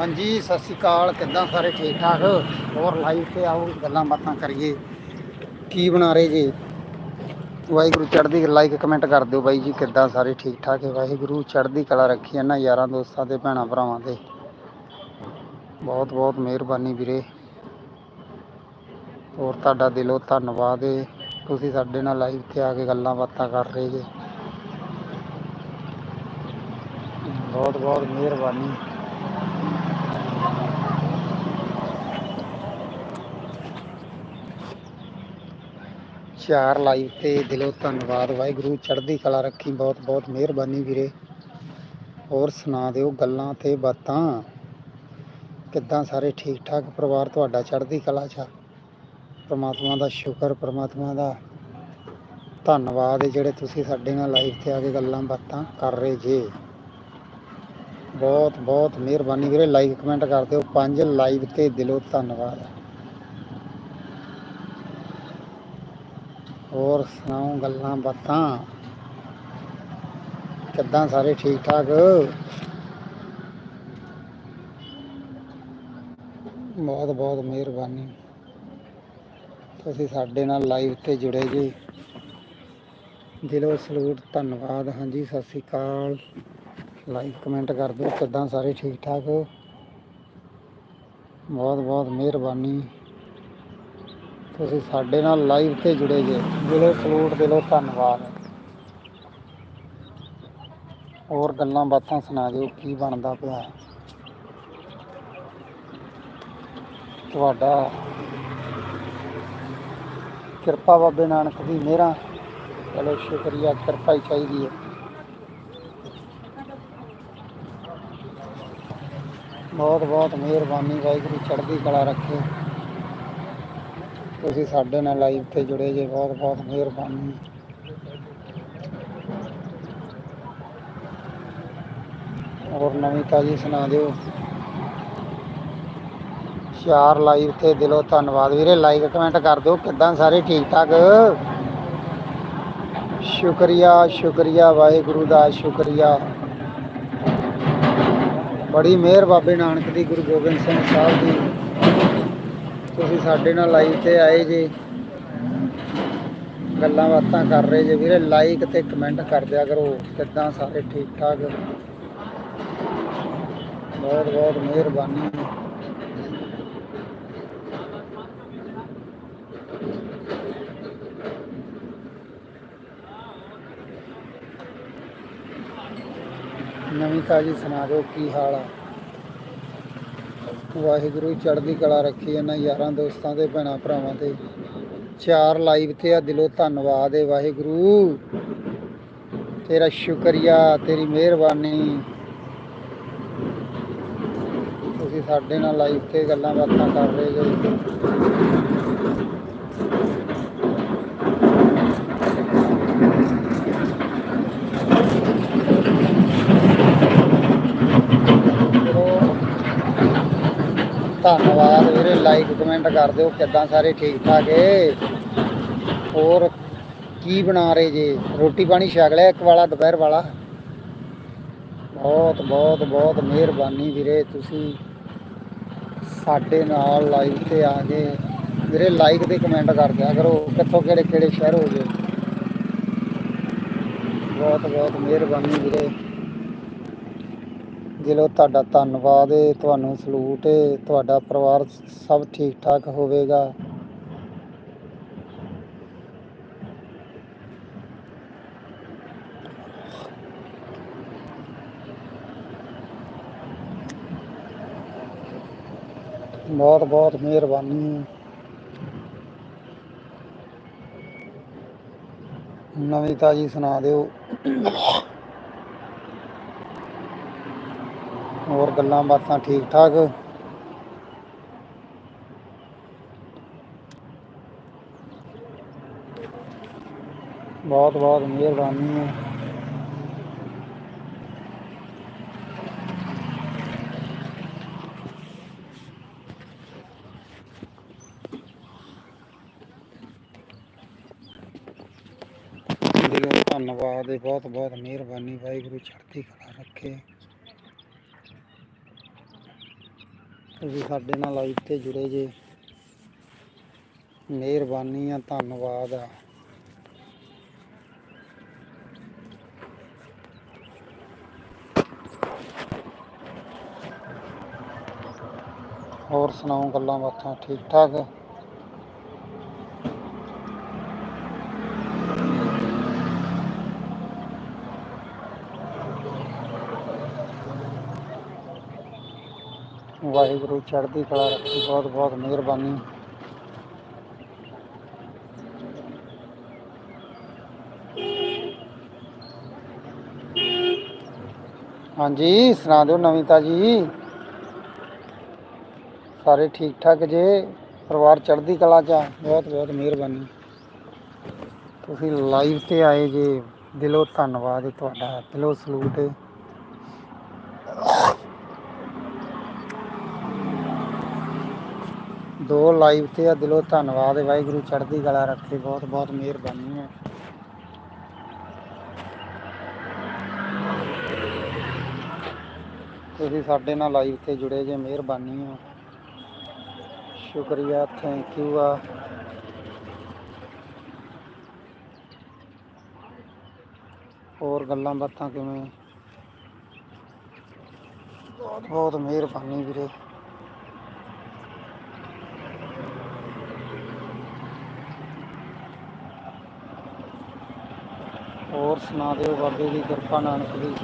ਹਾਂਜੀ, ਸਤਿ ਸ਼੍ਰੀ ਅਕਾਲ। ਕਿੱਦਾਂ ਸਾਰੇ ਠੀਕ ਠਾਕ? ਹੋਰ ਲਾਈਵ ਤੇ ਆਓ ਗੱਲਾਂ ਬਾਤਾਂ ਕਰੀਏ। ਕੀ ਬਣਾ ਰਹੇ ਜੀ? ਵਾਹਿਗੁਰੂ, ਚੜ੍ਹਦੀ ਲਾਈਕ ਕਮੈਂਟ ਕਰ ਦਿਓ ਬਾਈ ਜੀ। ਕਿੱਦਾਂ ਸਾਰੇ ਠੀਕ ਠਾਕ ਹੈ? ਵਾਹਿਗੁਰੂ, ਚੜ੍ਹਦੀ ਕਲਾ ਰੱਖੀ ਇਹਨਾਂ ਯਾਰਾਂ ਦੋਸਤਾਂ ਤੇ ਭੈਣਾਂ ਭਰਾਵਾਂ ਦੇ। ਬਹੁਤ ਬਹੁਤ ਮਿਹਰਬਾਨੀ ਵੀਰੇ। ਹੋਰ ਤੁਹਾਡਾ ਦਿਲੋਂ ਧੰਨਵਾਦ ਹੈ ਤੁਸੀਂ ਸਾਡੇ ਨਾਲ ਲਾਈਵ ਤੇ ਆ ਕੇ ਗੱਲਾਂ ਬਾਤਾਂ ਕਰ ਰਹੇ ਜੀ। ਬਹੁਤ ਬਹੁਤ ਮਿਹਰਬਾਨੀ। ਚਾਰ ਲਾਈਵ ਤੇ ਦਿਲੋਂ ਧੰਨਵਾਦ। ਵਾਹਿਗੁਰੂ ਚੜ੍ਹਦੀ ਕਲਾ ਰੱਖੀ। ਬਹੁਤ ਬਹੁਤ ਮਿਹਰਬਾਨੀ ਵੀਰੇ। ਹੋਰ ਸੁਣਾ ਦਿਓ ਗੱਲਾਂ ਤੇ ਬਾਤਾਂ। ਕਿੱਦਾਂ ਸਾਰੇ ਠੀਕ ਠਾਕ ਪਰਿਵਾਰ ਤੁਹਾਡਾ ਚੜ੍ਹਦੀ ਕਲਾ 'ਚ ਪਰਮਾਤਮਾ ਦਾ ਸ਼ੁਕਰ, ਪ੍ਰਮਾਤਮਾ ਦਾ ਧੰਨਵਾਦ ਜਿਹੜੇ ਤੁਸੀਂ ਸਾਡੇ ਨਾਲ ਲਾਈਵ ਤੇ ਆ ਕੇ ਗੱਲਾਂ ਬਾਤਾਂ ਕਰ ਰਹੇ ਜੇ। ਬਹੁਤ ਬਹੁਤ ਮਿਹਰਬਾਨੀ ਵੀਰੇ। ਲਾਈਕ ਕਮੈਂਟ ਕਰ ਦਿਓ। ਪੰਜ ਲਾਈਵ ਤੇ ਦਿਲੋਂ ਧੰਨਵਾਦ। ਹੋਰ ਸੁਣਾਓ, ਗੱਲਾਂ ਬਾਤਾਂ? ਕਿੱਦਾਂ ਸਾਰੇ ਠੀਕ ਠਾਕ ਬਹੁਤ ਬਹੁਤ ਮਿਹਰਬਾਨੀ। ਤੁਸੀਂ ਸਾਡੇ ਨਾਲ ਲਾਈਵ ਤੇ ਜੁੜੇ ਜੀ। ਦਿਲੋਂ ਸਲੂਟ, ਧੰਨਵਾਦ। ਹਾਂਜੀ, ਸਤਿ ਸ੍ਰੀ ਅਕਾਲ। ਲਾਈਕ ਕਮੈਂਟ ਕਰ ਦਿਓ, ਕਿੱਦਾਂ ਸਾਰੇ ਠੀਕ ਠਾਕ ਬਹੁਤ ਬਹੁਤ ਮਿਹਰਬਾਨੀ। ਤੁਸੀਂ ਸਾਡੇ ਨਾਲ ਲਾਈਵ ਤੇ ਜੁੜੇ ਜੇ। ਦਿਲੋਂ ਸਲੂਟ ਦਿਲੋਂ ਧੰਨਵਾਦ। ਹੋਰ ਗੱਲਾਂ ਬਾਤਾਂ ਸੁਣਾ ਦਿਓ, ਕੀ ਬਣਦਾ ਪਿਆ? ਤੁਹਾਡਾ ਕਿਰਪਾ ਬਾਬੇ ਨਾਨਕ ਦੀ ਮਿਹਰਾਂ। ਚਲੋ ਸ਼ੁਕਰੀਆ, ਕਿਰਪਾ ਹੀ ਚਾਹੀਦੀ ਹੈ। ਬਹੁਤ ਬਹੁਤ ਮਿਹਰਬਾਨੀ, ਵਾਹਿਗੁਰੂ ਚੜ੍ਹਦੀ ਕਲਾ ਰੱਖੇ। ਤੁਸੀਂ ਸਾਡੇ ਨਾਲ ਲਾਈਵ ਤੇ ਜੁੜੇ ਜੇ, ਬਹੁਤ ਬਹੁਤ ਮਿਹਰਬਾਨੀ। ਹੋਰ ਨਵੀਂ ਤਾਜੀ ਸੁਣਾ ਦਿਓ। ਚਾਰ ਲਾਈਵ ਤੇ ਦਿਲੋਂ ਧੰਨਵਾਦ। ਵੀਰੇ ਲਾਈਕ ਕਮੈਂਟ ਕਰ ਦਿਓ, ਕਿੱਦਾਂ ਸਾਰੇ ਠੀਕ ਠਾਕ ਸ਼ੁਕਰੀਆ ਸ਼ੁਕਰੀਆ, ਵਾਹਿਗੁਰੂ ਦਾ ਸ਼ੁਕਰੀਆ। ਬੜੀ ਮਿਹਰ ਬਾਬੇ ਨਾਨਕ ਦੀ, ਗੁਰੂ ਗੋਬਿੰਦ ਸਿੰਘ ਸਾਹਿਬ ਦੀ। ਤੁਸੀਂ ਸਾਡੇ ਨਾਲ ਲਾਈਵ ਤੇ ਆਏ ਜੀ। ਗੱਲਾਂ ਬਾਤਾਂ ਕਰ ਰਹੇ ਜੇ। ਵੀਰੇ ਲਾਈਕ ਤੇ ਕਮੈਂਟ ਕਰ ਦਿਆ ਕਰੋ। ਕਿੱਦਾਂ ਸਾਰੇ ਠੀਕ ਠਾਕ ਬਹੁਤ ਬਹੁਤ ਮਿਹਰਬਾਨੀ। ਨਵੀਂ ਤਾਜੀ ਸੁਣਾ ਦਿਓ ਕੀ ਹਾਲ ਆ। ਵਾਹਿਗੁਰੂ ਚੜ੍ਹਦੀ ਕਲਾ ਰੱਖੀ ਇਹਨਾਂ ਯਾਰਾਂ ਦੋਸਤਾਂ ਤੇ ਭੈਣਾਂ ਭਰਾਵਾਂ ਤੇ ਚਾਰ ਲਾਈਵ ਤੇ ਆ, ਦਿਲੋਂ ਧੰਨਵਾਦ ਹੈ ਵਾਹਿਗੁਰੂ। ਤੇਰਾ ਸ਼ੁਕਰੀਆ, ਤੇਰੀ ਮਿਹਰਬਾਨੀ। ਤੁਸੀਂ ਸਾਡੇ ਨਾਲ ਲਾਈਵ ਤੇ ਗੱਲਾਂ ਬਾਤਾਂ ਕਰ ਰਹੇ ਜੀ ਚਲੋ ਧੰਨਵਾਦ ਵੀਰੇ ਲਾਈਕ ਕਮੈਂਟ ਕਰ ਦਿਓ ਕਿੱਦਾਂ ਸਾਰੇ ਠੀਕ ਠਾਕ ਏ। ਹੋਰ ਕੀ ਬਣਾ ਰਹੇ ਜੇ? ਰੋਟੀ ਪਾਣੀ ਛਕ ਲਿਆ ਇੱਕ ਵਾਲਾ, ਦੁਪਹਿਰ ਵਾਲਾ? ਬਹੁਤ ਬਹੁਤ ਬਹੁਤ ਮਿਹਰਬਾਨੀ ਵੀਰੇ, ਤੁਸੀਂ ਸਾਡੇ ਨਾਲ ਲਾਈਵ ਤੇ ਆ ਗਏ। ਵੀਰੇ ਲਾਈਕ ਤੇ ਕਮੈਂਟ ਕਰ ਦਿਆ ਕਰੋ, ਕਿੱਥੋਂ ਕਿਹੜੇ ਕਿਹੜੇ ਸ਼ਹਿਰ ਹੋ ਗਏ। ਬਹੁਤ ਬਹੁਤ ਮਿਹਰਬਾਨੀ ਵੀਰੇ। ਦਿਲੋਂ ਤੁਹਾਡਾ ਧੰਨਵਾਦ ਏ, ਤੁਹਾਨੂੰ ਸਲੂਟ ਏ, ਤੁਹਾਡਾ ਪਰਿਵਾਰ ਸਭ ਠੀਕ ਠਾਕ ਹੋਵੇਗਾ। ਬਹੁਤ ਬਹੁਤ ਮਿਹਰਬਾਨੀ। ਨਵੀਂ ਤਾਜੀ ਸੁਣਾ ਦਿਓ। ਹੋਰ ਗੱਲਾਂ ਬਾਤਾਂ ਠੀਕ ਠਾਕ? ਬਹੁਤ ਬਹੁਤ ਮਿਹਰਬਾਨੀ। ਹੈ ਦਿਲੋਂ ਧੰਨਵਾਦ ਹੈ ਬਹੁਤ ਬਹੁਤ ਮਿਹਰਬਾਨੀ। ਵਾਹਿਗੁਰੂ ਚੜ੍ਹਦੀ ਕਲਾ ਰੱਖੇ। ਤੁਸੀਂ ਸਾਡੇ ਨਾਲ ਲਾਈਵ ਤੇ ਜੁੜੇ ਜੇ। ਮਿਹਰਬਾਨੀ ਆ, ਧੰਨਵਾਦ ਆ। ਹੋਰ ਸੁਣਾਓ ਗੱਲਾਂ ਬਾਤਾਂ ਠੀਕ ਠਾਕ ਵਾਹਿਗੁਰੂ ਚੜ੍ਹਦੀ ਕਲਾ ਰੱਖੀ, ਬਹੁਤ ਬਹੁਤ ਮਿਹਰਬਾਨੀ। ਹਾਂਜੀ, ਸੁਣਾ ਦਿਓ ਨਵੀਤਾ ਜੀ। ਸਾਰੇ ਠੀਕ ਠਾਕ ਜੇ? ਪਰਿਵਾਰ ਚੜ੍ਹਦੀ ਕਲਾ ਚ ਆ, ਬਹੁਤ ਬਹੁਤ ਮਿਹਰਬਾਨੀ। ਤੁਸੀਂ ਲਾਈਵ ਤੇ ਆਏ ਜੇ, ਦਿਲੋਂ ਧੰਨਵਾਦ ਤੁਹਾਡਾ, ਦਿਲੋਂ ਸਲੂਟ ਹੈ ਦੋ ਲਾਈਵ ਤੇ ਆ, ਦਿਲੋਂ ਧੰਨਵਾਦ ਹੈ ਵਾਹਿਗੁਰੂ, ਚੜ੍ਹਦੀ ਕਲਾ ਰੱਖੇ, ਬਹੁਤ ਬਹੁਤ ਮਿਹਰਬਾਨੀ ਹੈ। ਤੁਸੀਂ ਸਾਡੇ ਨਾਲ ਲਾਈਵ ਤੇ ਜੁੜੇ ਜੇ, ਮਿਹਰਬਾਨੀ ਹੋ। ਸ਼ੁਕਰੀਆ ਥੈਂਕ ਯੂ ਆ। ਹੋਰ ਗੱਲਾਂ ਬਾਤਾਂ ਕਿਵੇਂ? ਬਹੁਤ ਬਹੁਤ ਮਿਹਰਬਾਨੀ ਵੀਰੇ। ਹੋਰ ਸੁਣਾ ਦਿਓ ਬਾਬੇ ਦੀ ਕਿਰਪਾ ਨਾਨਕ ਦੀ।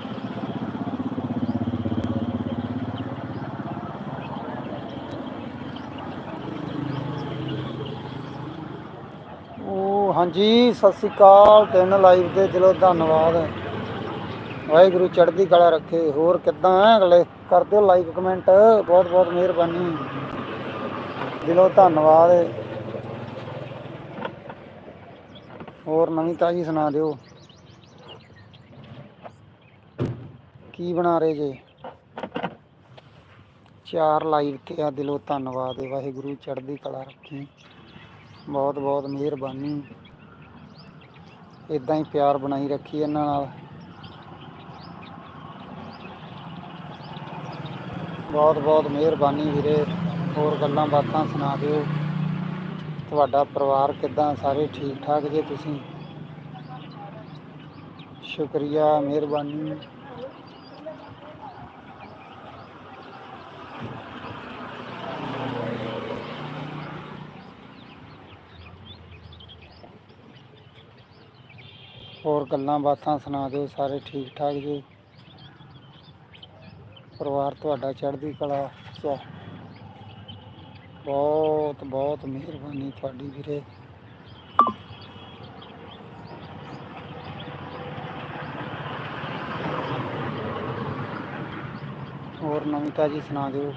ਉਹ ਹਾਂਜੀ, ਸਤਿ ਸ੍ਰੀ ਅਕਾਲ, ਤਿੰਨ ਲਾਈਵ ਦੇ ਦਿਲੋਂ ਧੰਨਵਾਦ। ਵਾਹਿਗੁਰੂ ਚੜ੍ਹਦੀ ਕਲਾ ਰੱਖੇ। ਹੋਰ ਕਿੱਦਾਂ ਹੈ ਅਗਲੇ? ਕਰ ਦਿਓ ਲਾਈਕ ਕਮੈਂਟ ਬਹੁਤ ਬਹੁਤ ਮਿਹਰਬਾਨੀ। ਦਿਲੋਂ ਧੰਨਵਾਦ। ਹੋਰ ਨਵੀਂ ਤਾਜੀ ਸੁਣਾ ਦਿਓ। ਕੀ ਬਣਾ ਰਹੇ ਜੇ? ਚਾਰ ਲਾਈਵ ਤੇ ਆ, ਦਿਲੋਂ ਧੰਨਵਾਦ ਹੈ ਵਾਹਿਗੁਰੂ ਚੜ੍ਹਦੀ ਕਲਾ ਰੱਖੀ। ਬਹੁਤ ਬਹੁਤ ਮਿਹਰਬਾਨੀ। ਇਦਾਂ ਹੀ ਪਿਆਰ ਬਣਾਈ ਰੱਖੀ ਇਹਨਾਂ ਨਾਲ। ਬਹੁਤ ਬਹੁਤ ਮਿਹਰਬਾਨੀ ਵੀਰੇ। ਹੋਰ ਗੱਲਾਂ ਬਾਤਾਂ ਸੁਣਾ ਦਿਓ। ਤੁਹਾਡਾ ਪਰਿਵਾਰ ਕਿੱਦਾਂ? ਸਾਰੇ ਠੀਕ ਠਾਕ ਜੇ ਤੁਸੀਂ? ਸ਼ੁਕਰੀਆ, ਮਿਹਰਬਾਨੀ ਹੋਰ ਗੱਲਾਂ ਬਾਤਾਂ ਸੁਣਾ ਦਿਓ, ਸਾਰੇ ਠੀਕ ਠਾਕ ਜੀ। ਪਰਿਵਾਰ ਤੁਹਾਡਾ ਚੜ੍ਹਦੀ ਕਲਾ ਚ ਬਹੁਤ ਬਹੁਤ ਮਿਹਰਬਾਨੀ ਤੁਹਾਡੀ ਵੀਰੇ। ਹੋਰ ਨਵੀਤਾ ਜੀ ਸੁਣਾ ਦਿਓ।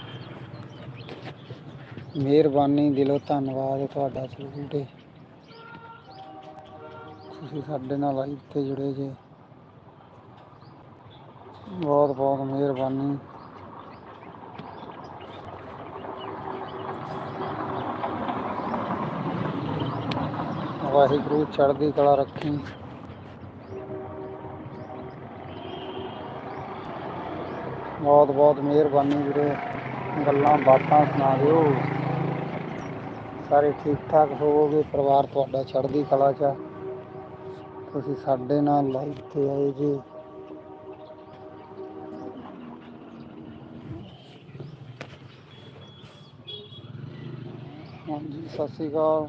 ਮਿਹਰਬਾਨੀ ਦਿਲੋਂ ਧੰਨਵਾਦ ਤੁਹਾਡਾ ਸਲੂਟ ਹੈ ਤੁਸੀਂ ਸਾਡੇ ਨਾਲ ਲਾਈਵ ਤੇ ਜੁੜੇ ਜੇ। ਬਹੁਤ ਬਹੁਤ ਮਿਹਰਬਾਨੀ। ਵਾਹਿਗੁਰੂ ਚੜ੍ਹਦੀ ਕਲਾ ਰੱਖੀ। ਬਹੁਤ ਬਹੁਤ ਮਿਹਰਬਾਨੀ ਵੀਰੇ। ਗੱਲਾਂ, ਬਾਤਾਂ ਸੁਣਾ ਦਿਓ ਸਾਰੇ ਠੀਕ ਠਾਕ ਹੋਵੋਗੇ, ਪਰਿਵਾਰ ਤੁਹਾਡਾ ਚੜ੍ਹਦੀ ਕਲਾ ਚ ਤੁਸੀਂ ਸਾਡੇ ਨਾਲ ਲਾਈਵ ਤੇ ਆਏ ਜੀ। ਹਾਂਜੀ ਸਤਿ ਸ਼੍ਰੀ ਅਕਾਲ।